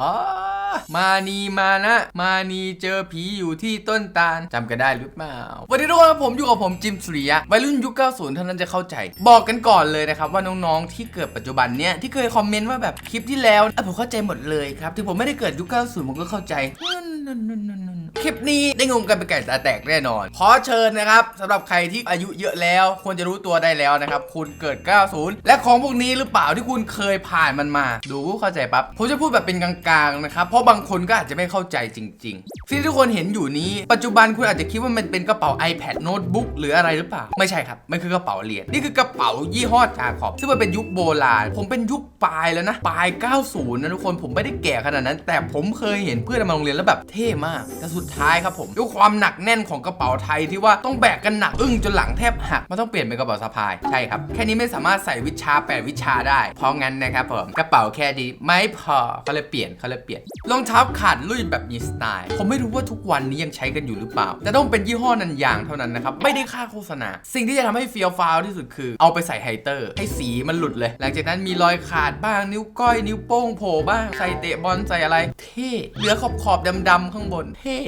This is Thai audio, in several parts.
อ๋อมานีมานะ มานีเจอผีอยู่ที่ต้นตาลจำกันได้หรือเปล่าวันนี้ทุกคนครับผมอยู่กับผมจิมสุริยะวัยรุ่นยุค 90 เท่านั้นจะเข้าใจ บอกกันก่อนเลยนะครับ ว่าน้องๆที่เกิดปัจจุบันเนี้ยที่เคยคอมเมนต์ว่าแบบคลิปที่แล้วอะผมเข้าใจหมดเลยครับถึงผมไม่ได้เกิดยุค 90 ผมก็เข้าใจ คลิปนี้ได้งงกันไปไก่ตาแตกแน่นอน ขอเชิญนะครับสำหรับใครที่อายุเยอะแล้ว ควรจะรู้ตัวได้แล้วนะครับ คุณเกิด 90 และของพวกนี้หรือเปล่าที่คุณเคยผ่านมันมา ดูเข้าใจปั๊บผมจะพูดแบบเป็นกลางๆนะครับ เพราะบางคนก็อาจจะไม่เข้าใจจริงๆสิ่งที่ทุกคนเห็นอยู่นี้ ปัจจุบันคุณอาจจะคิดว่ามันเป็นกระเป๋า iPad โน้ตบุ๊กหรืออะไรหรือเปล่า ไม่ใช่ครับ มันคือกระเป๋าเหรียญนี่คือกระเป๋ายี่ห้อจาขอบซึ่งมันเป็นยุคโบราณ ผมเป็นยุคปลายแล้วนะปลาย 90 นะทุกคนผมไม่ได้แก่ขนาดนั้น แต่ผมเคยเห็นเพื่อนมาโรงเรียนแล้วแบบเท่มาก แต่สุดท้ายครับผมด้วยความหนักแน่นของกระเป๋าไทยที่ว่าต้องแบกกันหนักอึ้งจนหลังแทบหักมันต้องเปลี่ยนเป็นกระเป๋าสะพายใช่ครับแค่นี้ไม่สามารถใส่วิชา 8 วิชาได้ เพราะงั้นนะครับผมกระเป๋าแค่ดีไม่พอเขาเลยเปลี่ยนเขาเลยเปลี่ยนรองเท้าขาดลุ่ยแบบมีสไตล์ผมไม่รู้ว่าทุกวันนี้ยังใช้กันอยู่หรือเปล่า แต่ต้องเป็นยี่ห้อนันยางเท่านั้นนะครับไม่ได้ค่าโฆษณา สิ่งที่จะทำให้เฟียวฟาวที่สุดคือ เอาไปใส่ไฮเตอร์ให้สีมันหลุดเลย หลังจากนั้นมีรอยขาดบ้างนิ้วก้อยนิ้วโป้งโผล่บ้างใส่เตะบอลใส่อะไรเท่เหลือขอบขอบดำๆข้างบนเท่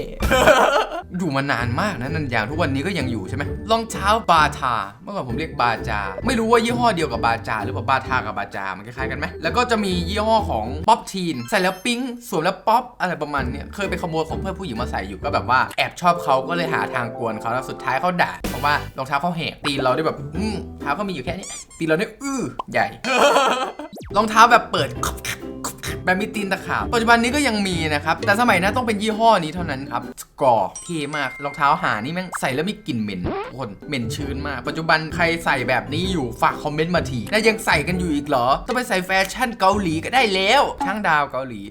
อยู่มานานมากนะนันยางทุกวันนี้ก็ยังอยู่ใช่ไหมรองเท้าบาทา เมื่อก่อนผมเรียกบาจา ไม่รู้ว่ายี่ห้อเดียวกับบาจา หรือเปล่าบาทากับบาจา มันคล้ายๆกันไหมแล้วก็จะมียี่ห้อของป๊อปทีนใส่แล้วปิ๊งสวมแล้วป๊อปอะไรประมาณนี้เคยไปขโมยของเพื่อนผู้หญิงมาใส่อยู่ก็แบบว่าแอบชอบเขาก็เลยหาทางกวนเขาแล้วสุดท้ายเขาด่าเพราะว่ารองเท้าเขาแหกตีนเราได้แบบอืมเท้าเขามีอยู่แค่นี้ตีนเราได้อื้อใหญ่ รองเท้าแบบเปิด แบมิตีนตะขาบปัจจุบันนี้ก็ยังมีนะครับ แต่สมัยนั้นต้องเป็นยี่ห้อนี้เท่านั้นครับสกอร์เท่มากรองเท้าหานี่แม่งใส่แล้วมีกลิ่นเหม็นคนเหม็นชื้นมาก ปัจจุบันใครใส่แบบนี้อยู่ฝากคอมเมนต์มาทีแล้วยังใส่กันอยู่อีกเหรอต้องไปใส่แฟชั่นเกาหลีก็ได้แล้วช่างดาวเกาหลี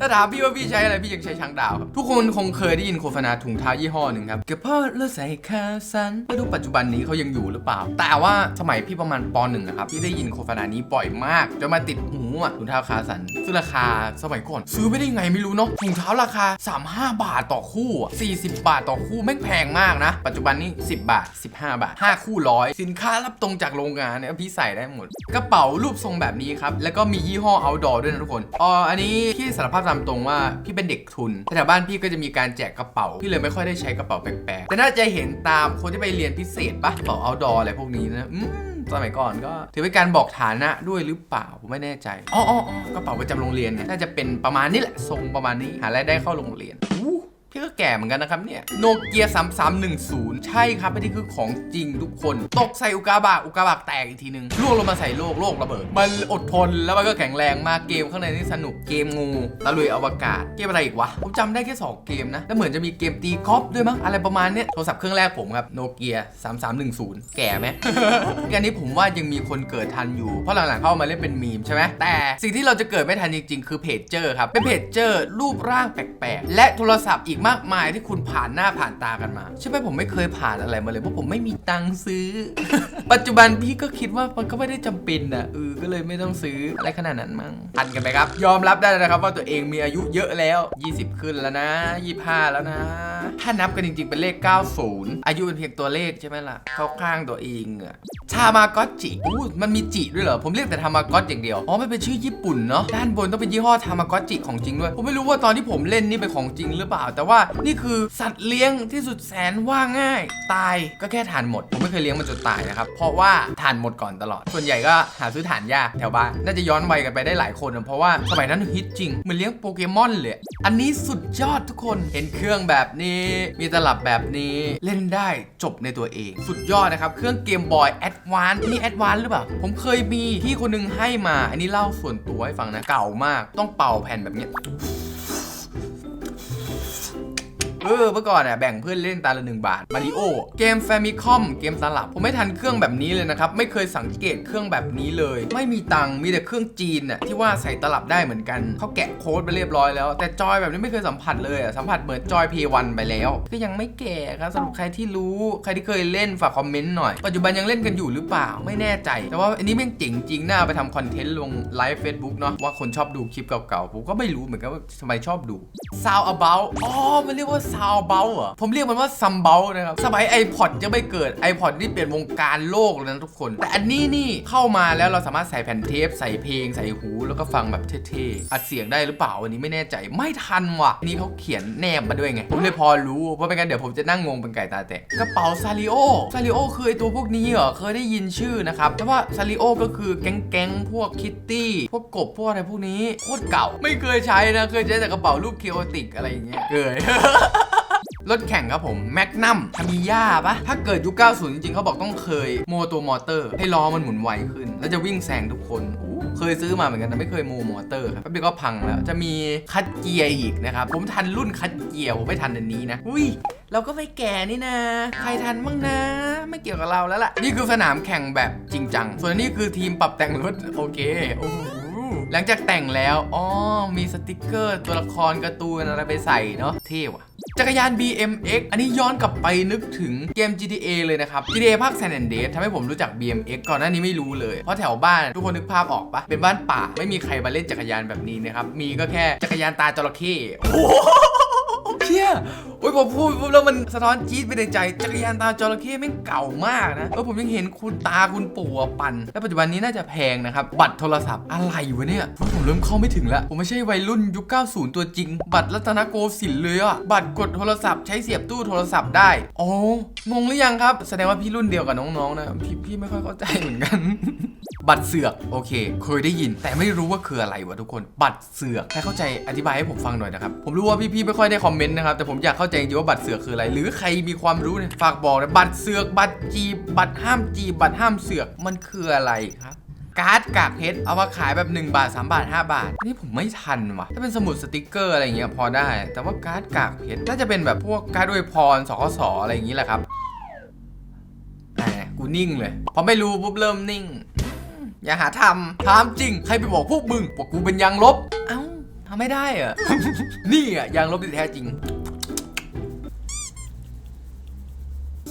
ถ้าถามพี่ว่าพี่ใช้อะไรพี่ยังใช้ช้างดาวครับ ทุกคนคงเคยได้ยินโฆษณาถุงเท้ายี่ห้อหนึ่งครับเก็บพ่อแล้วใส่ขาสั้นไม่รู้ปัจจุบันนี้เขายังอยู่หรือเปล่า แต่ว่าสมัยพี่ประมาณปหนึ่งอะครับพี่ได้ยินโฆษณานี้บ่อยมากจนมาติดหูอะถุงเท้าขาสั้นซึ่งราคาสมัยก่อน ซื้อไม่ได้ไงไม่รู้เนาะถุงเท้าราคา 35 บาทต่อคู่อะ40 บาทต่อคู่แม่งแพงมากนะ ปัจจุบันนี้ 10 บาท 15 บาท 5 คู่ร้อยสินค้ารับตรงจากโรงงานเนี่ยพี่ใส่ได้หมด กระเป๋ารูปทรงแบบนี้ครับแล้วก็มียี่ห้อ outdoor ด้วยนะทุกคนอ๋ออันนี้พี่สารภาพตามตรงว่าพี่เป็นเด็กทุนแถวบ้านพี่ก็จะมีการแจกกระเป๋า พี่เลยไม่ค่อยได้ใช้กระเป๋าแปลกๆ แต่น่าจะเห็นตามคนที่ไปเรียนพิเศษปะกระเป๋า outdoor อะไรพวกนี้นะอืมสมัยก่อนก็ ถือเป็นการบอกฐานะด้วยหรือเปล่าผมไม่แน่ใจอ๋ออ๋ออ๋อกระเป๋าประจำโรงเรียนเนี่ยน่าจะเป็นประมาณนี้แหละทรงประมาณนี้หารายได้เข้าโรงเรียน พี่ก็แก่เหมือนกันนะครับเนี่ยโนเกีย3310 ใช่ครับอันนี้คือของจริงทุกคน ตกใส่อุกาบาตอุกาบาตแตกอีกทีนึงล่วงลงมาใส่โลกโลกระเบิด มันอดทนแล้วมันก็แข็งแรงมากเกมข้างในนี่สนุกเกมงูตะลุยอวกาศเกมอะไรอีกวะผมจำได้แค่2เกมนะแล้วเหมือนจะมีเกมตีกอล์ฟด้วยมั้งอะไรประมาณเนี้ยโทรศัพท์เครื่องแรกผมครับโนเกีย3310 แก่ไหมอันนี้ผมว่ายังมีคนเกิดทันอยู่เพราะหลังๆเข้ามาเล่นเป็นมีมใช่ไหมแต่สิ่งที่เราจะเกิดไม่ทันจริงๆ คือเพจเจอร์ครับเป็นเพจเจอร์รูปร่างแปลกๆ และโทรศัพท์อีกมากมายที่คุณผ่านหน้าผ่านตากันมา ใช่ไหมผมไม่เคยผ่านอะไรมาเลยเพราะผมไม่มีตังค์ซื้อ ปัจจุบันพี่ก็คิดว่ามันก็ไม่ได้จำเป็นนะเออก็เลยไม่ต้องซื้ออะไรขนาดนั้นมั้งทันกันไหมครับ ยอมรับได้นะครับว่าตัวเองมีอายุเยอะแล้ว 20 ขึ้นแล้วนะ 25 แล้วนะ ถ้านับกันจริงๆ เป็นเลข 90 อายุเป็นเพียงตัวเลขใช่ไหมล่ะ เข้าข้างตัวเองอะชามากอจิอู้มันมีจิด้วยเหรอ ผมเรียกแต่ทามากอตอย่างเดียว อ๋อ มันเป็นชื่อญี่ปุ่นเนาะ ด้านบนต้องเป็นยี่ห้อทามากอจิของจริงด้วย ผมไม่รู้ว่าตอนที่ผมเล่นนี่เป็นของจริงหรือเปล่า แต่ว่านี่คือสัตว์เลี้ยงที่สุดแสนว่าง่าย ตายก็แค่ทานหมด ผมไม่เคยเลี้ยงมันจนตายนะครับ เพราะว่าทานหมดก่อนตลอด ส่วนใหญ่ก็หาซื้อฐานยากแถวบ้าน น่าจะย้อนวัยกันไปได้หลายคนนะเพราะว่าสมัยนั้นฮิตจริงเหมือนเลี้ยงโปเกมอนเลยอันนี้สุดยอดทุกคนเห็นเครื่องแบบนี้ มีตลับแบบนี้เล่นได้จบในตัวเอง สุดยอดนะครับ เครื่องเกมบอยแอดวานนี่แอดวานหรือเปล่า ผมเคยมีพี่คนหนึงให้มา อันนี้เล่าส่วนตัวให้ฟังนะ เก่ามาก ต้องเป่าแผ่นแบบนี้ เออเมื่อก่อนอะแบ่งเพื่อนเล่นตาละหนึ่งบาทมาริโอเกมแฟมิคอมเกมสลับผมไม่ทันเครื่องแบบนี้เลยนะครับไม่เคยสังเกตเครื่องแบบนี้เลย ไม่มีตังมีแต่เครื่องจีนอะที่ว่าใส่ตลับได้เหมือนกันเขาแกะโค้ดไปเรียบร้อยแล้ว แต่จอยแบบนี้ไม่เคยสัมผัสเลยอะสัมผัสเหมือนจอย P1 ไปแล้ว ก็ยังไม่แก่ครับสำหรับใครที่รู้ใครที่เคยเล่นฝากคอมเมนต์หน่อยปัจจุบันยังเล่นกันอยู่หรือเปล่าไม่แน่ใจ แต่ว่าอันนี้แม่งเจ๋งจริงน่าไปทำคอนเทนต์ลงไลฟ์เฟซบุ๊กเนาะว่าคนชอบดูคลิปเก่าๆผมก็ไม่รู้เหมือนกันว่าทำไมชอบดู Sound about อ๋อมันเรียกว่าซาวเบลเหรอ ผมเรียกมันว่าซัมเบลนะครับสมัย iPod ยังไม่เกิด iPod นี่เปลี่ยนวงการโลกเลยนะทุกคน แต่อันนี้นี่เข้ามาแล้วเราสามารถใส่แผ่นเทป ใส่เพลงใส่หูแล้วก็ฟังแบบเท่ๆ อัดเสียงได้หรือเปล่าวันนี้ไม่แน่ใจไม่ทันว่ะนนี้เขาเขียนแนบมาด้วยไง ผมเลยพอรู้เพราะไม่งั้นเดี๋ยวผมจะนั่งงงเป็นไก่ตาแตกกระเป๋าซาริโอซาริโอคือไอตัวพวกนี้เหรอเคยได้ยินชื่อนะครับแต่ว่าซาริโอก็คือแก๊งๆพวกคิตตี้พวกกบพวกอะไรพวกนี้โคตรเก่าไม่เคยใช้นะเคยใช้แต่กระเป๋ารูปเคโอติกอะไรอย่างเงี้ยเคย รถแข่งครับผมแมกนัมทามิยาปะถ้าเกิดยุค 90 จริงๆเขาบอกต้องเคยโมตัวมอเตอร์ ให้ล้อมันหมุนไวขึ้น แล้วจะวิ่งแซงทุกคนอู้เคยซื้อมาเหมือนกันแต่ไม่เคยโมมอเตอร์ครับแป๊บเดียวก็พังแล้ว จะมีคัดเกียร์อีกนะครับผมทันรุ่นคัดเกียร์ผมไม่ทันอันนี้นะอุ้ยเราก็ไม่แก่นี่นะ ใครทันบ้างนะ ไม่เกี่ยวกับเราแล้วล่ะ นี่คือสนามแข่งแบบจริงจัง ส่วนนี้คือทีมปรับแต่งรถโอเคโอ้ หหลังจากแต่งแล้ว อ๋อ มีสติกเกอร์ตัวละครการ์ตูนอะไรไปใส่เนาะ เท่ว่ะ จักรยาน BMX อันนี้ย้อนกลับไปนึกถึงเกม GTA เลยนะครับ GTA ภาค San Andreas ทำให้ผมรู้จัก BMX ก่อนหน้านี้ไม่รู้เลย เพราะแถวบ้านทุกคนนึกภาพออกปะเป็นบ้านป่า ไม่มีใครมาเล่นจักรยานแบบนี้นะครับ มีก็แค่จักรยานตาจระเข้โอ้โหเชี่ยโอ้ยพอพูดปุ๊บแล้วมันสะท้อนจี๊ดไปในใจ จักรยานตาจระเข้แม่งเก่ามากนะเออผมยังเห็นคุณตาคุณปู่ปั่น แล้วปัจจุบันนี้น่าจะแพงนะครับ บัตรโทรศัพท์อะไรวะเนี่ยผมเริ่มเข้าไม่ถึงแล้ว ผมไม่ใช่วัยรุ่นยุค 90 ตัวจริง บัตรรัตนโกสินทร์เลยอะบัตรกดโทรศัพท์ใช้เสียบตู้โทรศัพท์ได้อ๋องงหรือยังครับ แสดงว่าพี่รุ่นเดียวกับน้องๆนะพี่พี่ไม่ค่อยเข้าใจเหมือนกันบัตรเสือกโอเค เคยได้ยิน แต่ไม่รู้ว่าคืออะไรวะทุกคน บัตรเสือกใครเข้าใจอธิบายให้ผมฟังหน่อยนะครับผมรู้ว่าพี่ๆไม่ค่อยได้คอมเมนต์นะครับแต่ผมอยากเข้าใจจริงว่าบัตรเสือกคืออะไร หรือใครมีความรู้เนี่ยฝากบอกนะบัตรเสือกบัตรจีบบัตรห้ามจีบบัตรห้ามเสือกมันคืออะไรครับการ์ดกากเพชรเอามาขายแบบ 1 บาท 3 บาท 5 บาท นี่ผมไม่ทันว่ะ ถ้าเป็นสมุดสติกเกอร์อะไรเงี้ยพอได้ แต่ว่าการ์ดกากเพชรน่าจะเป็นแบบพวกการ์ดอวยพรสคสอะไรอย่างงี้แหละครับแหมกูนิ่งเลย พอไม่รู้ปุ๊บเริ่มนิ่ง อย่าหาทำถามจริง ใครไปบอกพวกมึงบอกกูเป็นยางลบ เอ้าทำไม่ได้เหรอะนี่อะยางลบที่แท้จริง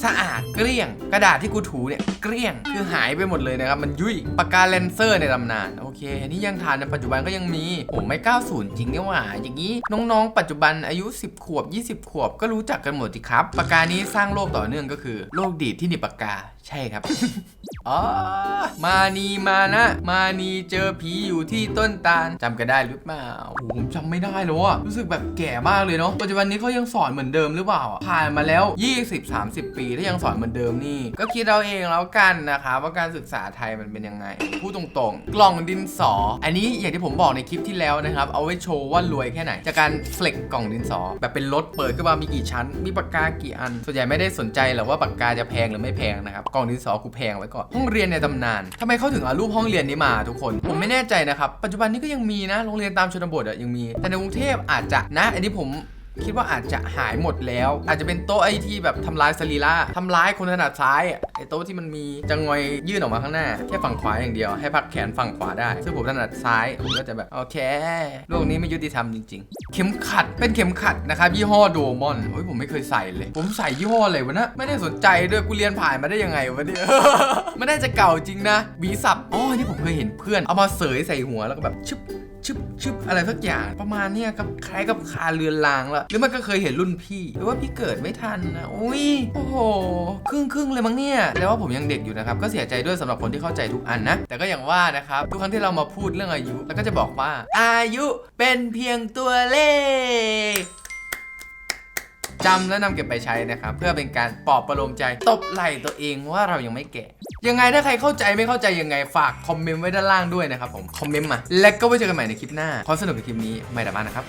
สะอาดเกลี้ยง กระดาษที่กูถูเนี่ยเกลี้ยงคือหายไปหมดเลยนะครับมันยุ่ยปากกาเลนเซอร์ในตำนานโอเคอันนี้ยังทานในปัจจุบันก็ยังมีโอ้ไม่ 90 จริงเนี่ยว่าอย่างนี้น้องๆ ปัจจุบันอายุ 10 ขวบ 20 ขวบก็รู้จักกันหมดสิครับปากกานี้สร้างโลกต่อเนื่องก็คือโลกดีดที่หนีบปากกาใช่ครับอ๋อมานีมานะ มานีเจอผีอยู่ที่ต้นตาลจำกันได้หรือเปล่าผมจำไม่ได้แล้วอะรู้สึกแบบแก่มากเลยเนาะปัจจุบันนี้เขายังสอนเหมือนเดิมหรือเปล่าอะผ่านมาแล้ว 20-30 ปีถ้ายังสอนเหมือนเดิมนี่ ก็คิดเอาเองแล้วกันนะคะว่าการศึกษาไทยมันเป็นยังไง พูดตรงๆ กล่องดินสอ อันนี้อย่างที่ผมบอกในคลิปที่แล้วนะครับ เอาไว้โชว์ว่ารวยแค่ไหน จากการเฟล็กกล่องดินสอ แบบเป็นรถเปิดขึ้นมามีกี่ชั้น มีปากกากี่อัน ส่วนใหญ่ไม่ได้สนใจหรอกว่าปากกาจะแพงหรือไม่แพงนะครับกล่องดินสอกูแพงไว้ก่อนห้องเรียนในตำนานทำไมเขาถึงเอารูปห้องเรียนนี้มาทุกคน ผมไม่แน่ใจนะครับปัจจุบันนี้ก็ยังมีนะโรงเรียนตามชนบทอะยังมีแต่ในกรุงเทพอาจจะนะ อันนี้ผม คิดว่าอาจจะหายหมดแล้ว อาจจะเป็นโต๊ะไอ้ที่แบบทำร้ายสรีระทำร้ายคนถนัดซ้ายอะไอ้โต๊ะที่มันมีจังงอยยื่นออกมาข้างหน้า แค่ฝั่งขวาอย่างเดียว ให้พักแขนฝั่งขวาได้ ซึ่งผมถนัดซ้ายผมก็จะแบบโอเคโลกนี้ไม่ยุติธรรมจริง ๆ เข็มขัดเป็นเข็มขัดนะครับยี่ห้อโดมอนโอ้ยผมไม่เคยใส่เลย ผมใส่ยี่ห้ออะไรวะนะไม่ได้สนใจด้วยกูเรียนผ่านมาได้ยังไงวะเนี่ยไม่ได้จะเก่าจริงนะวีสับอ๋อนี่ผมเคยเห็นเพื่อนเอามาเสยใส่หัวแล้วก็แบบชึบ ชึบชึบอะไรสักอย่าง ประมาณเนี้ยกับคล้ายกับคาเรือนรางละหรือมันก็เคยเห็นรุ่นพี่หรือว่าพี่เกิดไม่ทันนะอุ้ยโอ้โหครึ่งครึ่งๆเลยมั้งเนี่ยแล้วว่าผมยังเด็กอยู่นะครับก็เสียใจด้วยสำหรับคนที่เข้าใจทุกอันนะแต่ก็อย่างว่านะครับทุกครั้งที่เรามาพูดเรื่องอายุแล้วก็จะบอกว่า อายุเป็นเพียงตัวเลขจำและนำเก็บไปใช้นะครับ เพื่อเป็นการปลอบประโลมใจตบไหล่ตัวเองว่าเรายังไม่แก่ ยังไงถ้าใครเข้าใจไม่เข้าใจยังไงฝากคอมเมนต์ไว้ด้านล่างด้วยนะครับผมคอมเมนต์มาและก็ไว้เจอกันใหม่ในคลิปหน้าความสนุกในคลิปนี้ไม่ดราม่านะครับ